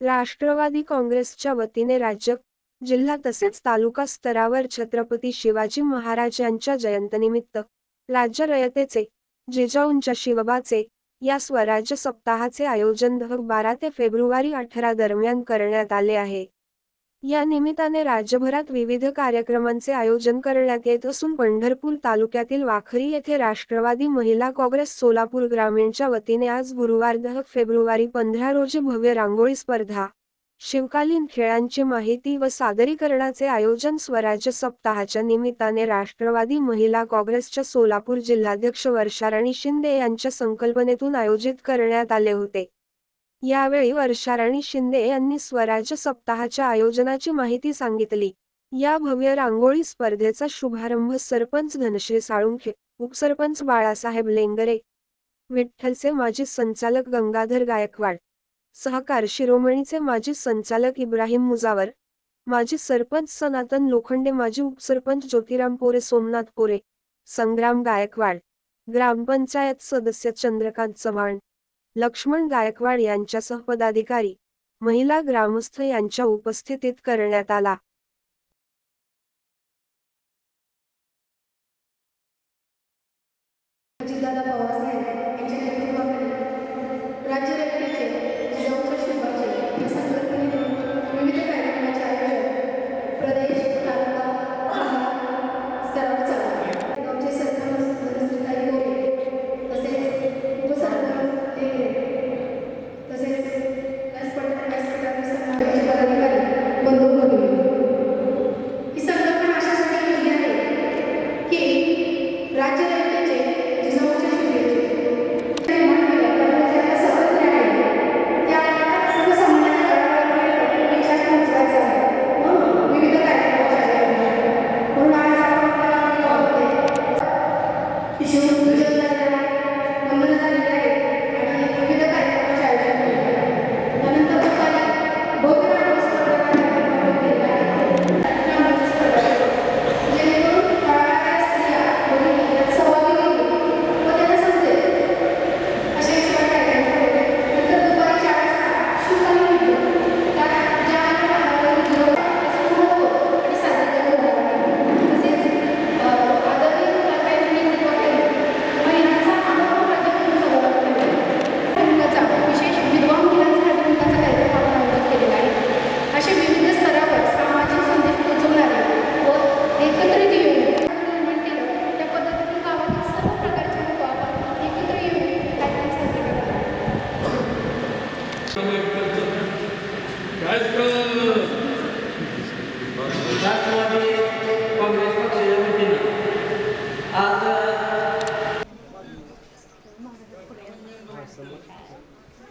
राष्ट्रवादी काँग्रेसच्या वतीने राज्य जिल्हा तसेच तालुका स्तरावर छत्रपती शिवाजी महाराज यांच्या जयंतीनिमित्त राज्य रयतेचे जिजाऊंच्या शिवबाचे या स्वराज्य सप्ताहाचे आयोजन बारा ते फेब्रुवारी अठरा दरम्यान करण्यात आले आहे. या निमित्ताने राज्यभरात विविध कार्यक्रमांचे आयोजन करण्यात येत असून पंढरपूर तालुक्यातील वाखरी येथे राष्ट्रवादी महिला काँग्रेस सोलापूर ग्रामीणच्या वतीने आज गुरुवार दह फेब्रुवारी पंधरा रोजी भव्य रांगोळी स्पर्धा शिवकालीन खेळांची माहिती व सादरीकरणाचे आयोजन स्वराज्य सप्ताहाच्या निमित्ताने राष्ट्रवादी महिला काँग्रेसच्या सोलापूर जिल्हाध्यक्ष वर्षाराणी शिंदे यांच्या संकल्पनेतून आयोजित करण्यात आले होते. यावेळी वर्षाराणी शिंदे यांनी स्वराज्य सप्ताहाच्या आयोजनाची माहिती सांगितली. या भव्य रांगोळी स्पर्धेचा शुभारंभ सरपंच धनश्री साळुंखे उपसरपंच बाळासाहेब लेंगरे विठ्ठलचे माजी संचालक गंगाधर गायकवाड सहकार शिरोमणीचे माजी संचालक इब्राहिम मुजावर माजी सरपंच सनातन लोखंडे माजी उपसरपंच ज्योतिराम पोरे सोमनाथ पोरे संग्राम गायकवाड ग्रामपंचायत सदस्य चंद्रकांत चव्हाण लक्ष्मण गायकवाड यांच्यासह पदाधिकारी महिला ग्रामस्थ यांच्या उपस्थितीत करण्यात आला. अजितदादा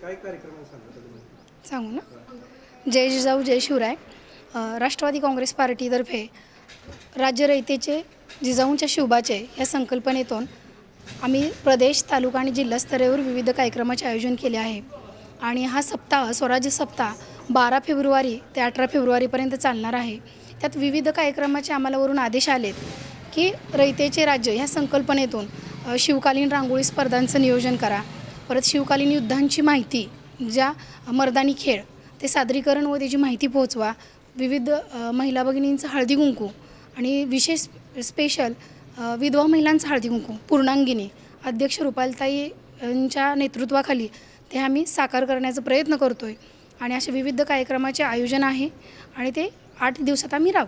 काय कार्यक्रम सांगू ना? जय जिजाऊ जय शिवराय. राष्ट्रवादी काँग्रेस पार्टीतर्फे राज्य रयतेचे जिजाऊंच्या शिवबाचे या संकल्पनेतून आम्ही प्रदेश तालुका आणि जिल्हास्तरावर विविध कार्यक्रमाचे आयोजन केले आहे. आणि हा सप्ताह स्वराज्य सप्ताह बारा फेब्रुवारी ते अठरा फेब्रुवारीपर्यंत चालणार आहे. त्यात विविध कार्यक्रमाचे आम्हाला वरून आदेश आलेत की रयतेचे राज्य ह्या संकल्पनेतून शिवकालीन रांगोळी स्पर्धांचं नियोजन करा. परत शिवकालीन युद्धांची माहिती ज्या मर्दानी खेळ ते सादरीकरण व त्याची माहिती पोहोचवा. विविध महिला भगिनींचं हळदी कुंकू आणि विशेष स्पेशल विधवा महिलांचं हळदी कुंकू पूर्णांगिनी अध्यक्ष रुपालताई यांच्या नेतृत्वाखाली ते आम्ही साकार करण्याचा प्रयत्न करतो आहे आणि अशा विविध कार्यक्रमाचे आयोजन आहे आणि ते आठ दिवसात आम्ही राहू